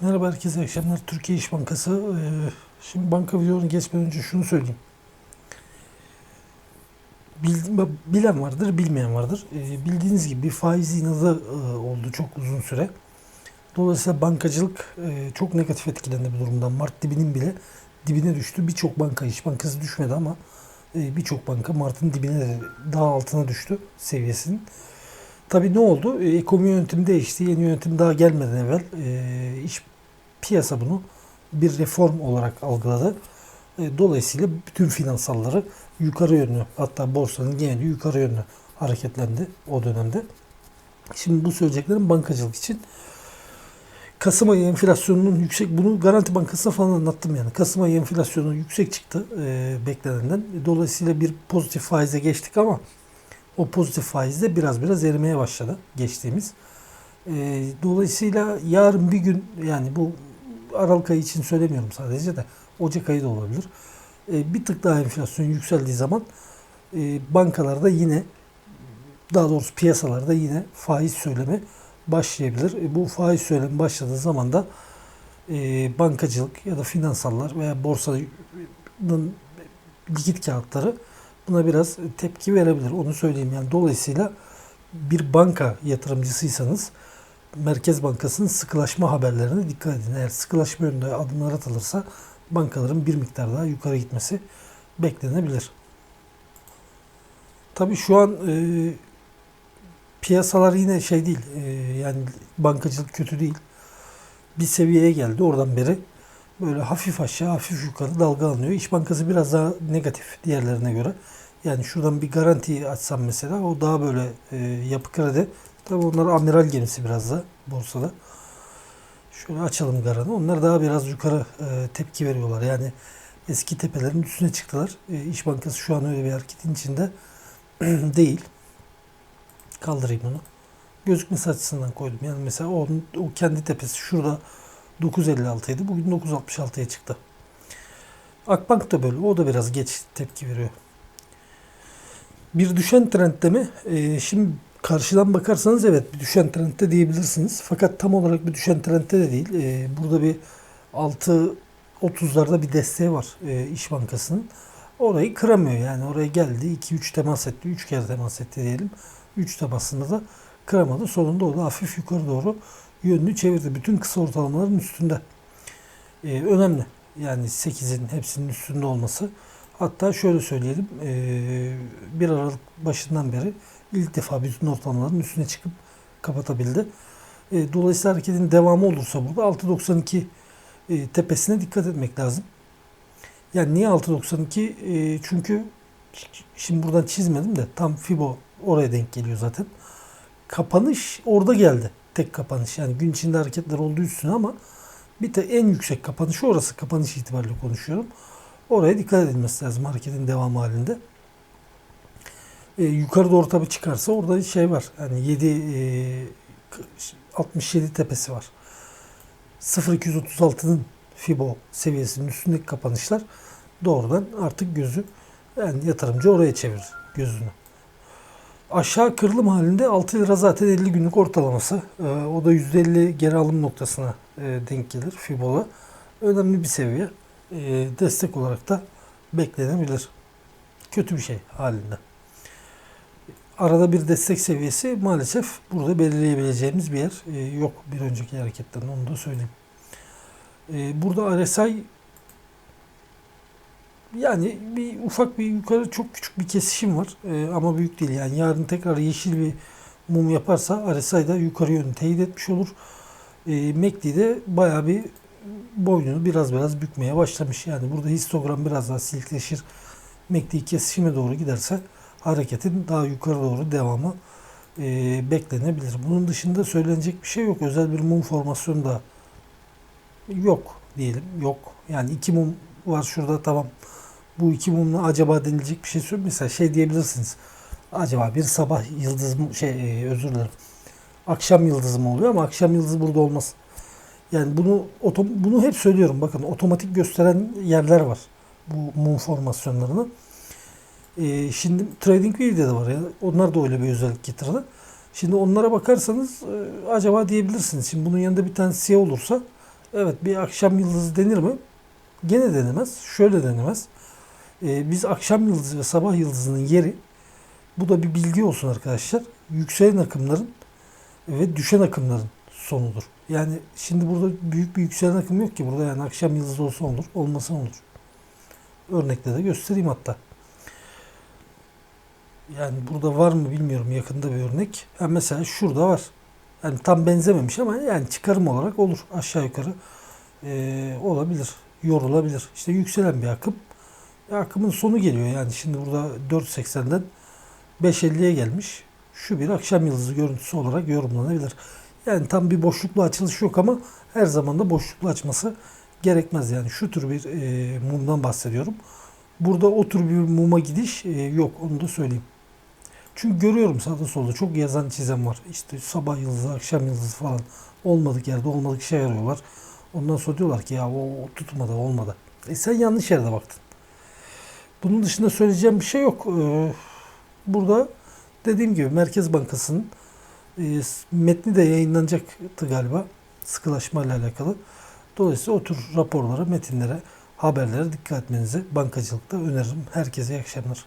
Merhaba herkese, akşamlar. Türkiye İş Bankası. Ee, Şimdi banka videolarını geçmeden önce şunu söyleyeyim. Bil- Bilen vardır, bilmeyen vardır. Ee, Bildiğiniz gibi faiz inadı e, oldu çok uzun süre. Dolayısıyla bankacılık e, çok negatif etkilendi bu durumdan. Mart dibinin bile dibine düştü. Birçok banka, İş Bankası düşmedi ama e, birçok banka Mart'ın dibine daha altına düştü seviyesinin. Tabii ne oldu? E, Ekonomi yönetimi değişti. Yeni yönetim daha gelmeden evvel e, iş piyasa bunu bir reform olarak algıladı. E, dolayısıyla bütün finansalları yukarı yönlü hatta borsanın geneli yukarı yönlü hareketlendi o dönemde. Şimdi bu söyleyeceklerim bankacılık için. Kasım ayı enflasyonunun yüksek, bunu Garanti Bankası'na falan anlattım yani. Kasım ayı enflasyonu yüksek çıktı e, beklenenden. Dolayısıyla bir pozitif faize geçtik ama o pozitif faizde biraz biraz erimeye başladı geçtiğimiz. E, dolayısıyla yarın bir gün yani bu Aralık ayı için söylemiyorum sadece de Ocak ayı da olabilir. E, bir tık daha enflasyon yükseldiği zaman e, bankalarda yine daha doğrusu piyasalarda yine faiz söylemi başlayabilir. E, bu faiz söylemi başladığı zaman da e, bankacılık ya da finansallar veya borsanın likit kağıtları buna biraz tepki verebilir. Onu söyleyeyim yani. Dolayısıyla bir banka yatırımcısıysanız Merkez Bankası'nın sıkılaşma haberlerine dikkat edin. Eğer sıkılaşma yönünde adımlar atılırsa bankaların bir miktar daha yukarı gitmesi beklenebilir. Tabii şu an e, piyasalar yine şey değil. e, yani bankacılık kötü değil. Bir seviyeye geldi oradan beri. Böyle hafif aşağı hafif yukarı dalgalanıyor. İş Bankası biraz daha negatif diğerlerine göre. Yani şuradan bir garanti açsam mesela o daha böyle e, yapı kredi. Tabii onlar amiral gemisi biraz da borsada. Şöyle açalım garanı. Onlar daha biraz yukarı e, tepki veriyorlar. Yani eski tepelerin üstüne çıktılar. E, İş Bankası şu an öyle bir hareketin içinde değil. Kaldırayım onu. Gözükmesi açısından koydum. Yani mesela o, o kendi tepesi şurada 9.56 idi. Bugün 9.66'ya çıktı. Akbank da böyle. O da biraz geç tepki veriyor. Bir düşen trendde mi? Ee, şimdi karşıdan bakarsanız evet bir düşen trendde diyebilirsiniz. Fakat tam olarak bir düşen trendde de değil. Ee, burada bir 6.30'larda bir desteği var e, İş Bankası'nın. Orayı kıramıyor yani. Oraya geldi. 2-3 temas etti. 3 kere temas etti diyelim. 3 temasında da kıramadı. Sonunda o da hafif yukarı doğru yönünü çevirdi. Bütün kısa ortalamaların üstünde. Ee, önemli. Yani 8'in hepsinin üstünde olması. Hatta şöyle söyleyelim. ee, 1 Aralık başından beri ilk defa bütün ortalamaların üstüne çıkıp kapatabildi. E, dolayısıyla hareketin devamı olursa burada 6.92 e, tepesine dikkat etmek lazım. Yani niye 6.92? E, çünkü şimdi buradan çizmedim de tam Fibo oraya denk geliyor zaten. Kapanış orada geldi. Tek kapanış. Yani gün içinde hareketler olduğu üstüne ama bir de en yüksek kapanışı orası. Kapanış itibariyle konuşuyorum. Oraya dikkat edilmesi lazım hareketin devamı halinde. E, yukarı doğru tabii çıkarsa orada şey var. Yani 7 e, 67 tepesi var. 0236'nın Fibo seviyesinin üstündeki kapanışlar doğrudan artık gözü yani yatırımcı oraya çevirir gözünü. Aşağı kırılım halinde 6 lira zaten 50 günlük ortalaması. E, o da %50 geri alım noktasına e, denk gelir Fibo'la. Önemli bir seviye. E, destek olarak da beklenebilir. Kötü bir şey halinde arada bir destek seviyesi maalesef burada belirleyebileceğimiz bir yer e, yok bir önceki hareketten onu da söyleyeyim. Burada RSI yani bir ufak bir yukarı çok küçük bir kesişim var e, ama büyük değil yani yarın tekrar yeşil bir mum yaparsa RSI da yukarı yönü teyit etmiş olur. E, MACD de bayağı bir boynunu biraz biraz bükmeye başlamış. Yani burada histogram biraz daha silkleşir. MACD kesişime doğru giderse hareketin daha yukarı doğru devamı e, beklenebilir. Bunun dışında söylenecek bir şey yok. Özel bir mum formasyonu da yok diyelim. Yok. Yani iki mum var şurada tamam. Bu iki mumla acaba denilecek bir şey söyleyeyim. Mesela şey diyebilirsiniz. Acaba bir sabah yıldız mı şey e, özür dilerim. Akşam yıldızı mı oluyor ama akşam yıldızı burada olmaz. Yani bunu otom bunu hep söylüyorum. Bakın otomatik gösteren yerler var. Bu mum formasyonlarını. Ee, şimdi TradingView'de de var ya. Onlar da öyle bir özellik getirdi. Şimdi onlara bakarsanız e, acaba diyebilirsiniz. Şimdi bunun yanında bir tane siyah olursa Evet bir akşam yıldızı denir mi? Gene denemez. Şöyle denemez. Ee, biz akşam yıldızı ve sabah yıldızının yeri bu da bir bilgi olsun arkadaşlar. Yükselen akımların ve düşen akımların sonudur. Yani şimdi burada büyük bir yükselen akım yok ki burada yani akşam yıldızı olsa olur, olmasa olur. Örnekle de göstereyim hatta. Yani burada var mı bilmiyorum yakında bir örnek. Ha mesela şurada var. Yani tam benzememiş ama yani çıkarım olarak olur. Aşağı yukarı eee, olabilir. Yorulabilir. İşte yükselen bir akım. E, akımın sonu geliyor yani. Şimdi burada 4.80'den 5.50'ye gelmiş. Şu bir akşam yıldızı görüntüsü olarak yorumlanabilir. Yani tam bir boşluklu açılış yok ama her zaman da boşluklu açması gerekmez. Yani şu tür bir eee, mumdan bahsediyorum. Burada o tür bir muma gidiş eee, yok. Onu da söyleyeyim. Çünkü görüyorum sağda solda çok yazan çizen var. İşte sabah yıldızı, akşam yıldızı falan. Olmadık yerde olmadık şey arıyorlar. Ondan sonra diyorlar ki ya o, tutmadı olmadı. E sen yanlış yerde baktın. Bunun dışında söyleyeceğim bir şey yok. Ee, burada dediğim gibi Merkez Bankası'nın e, metni de yayınlanacaktı galiba. Sıkılaşma ile alakalı. Dolayısıyla o tür raporlara, metinlere, haberlere dikkat etmenizi bankacılıkta öneririm. Herkese iyi akşamlar.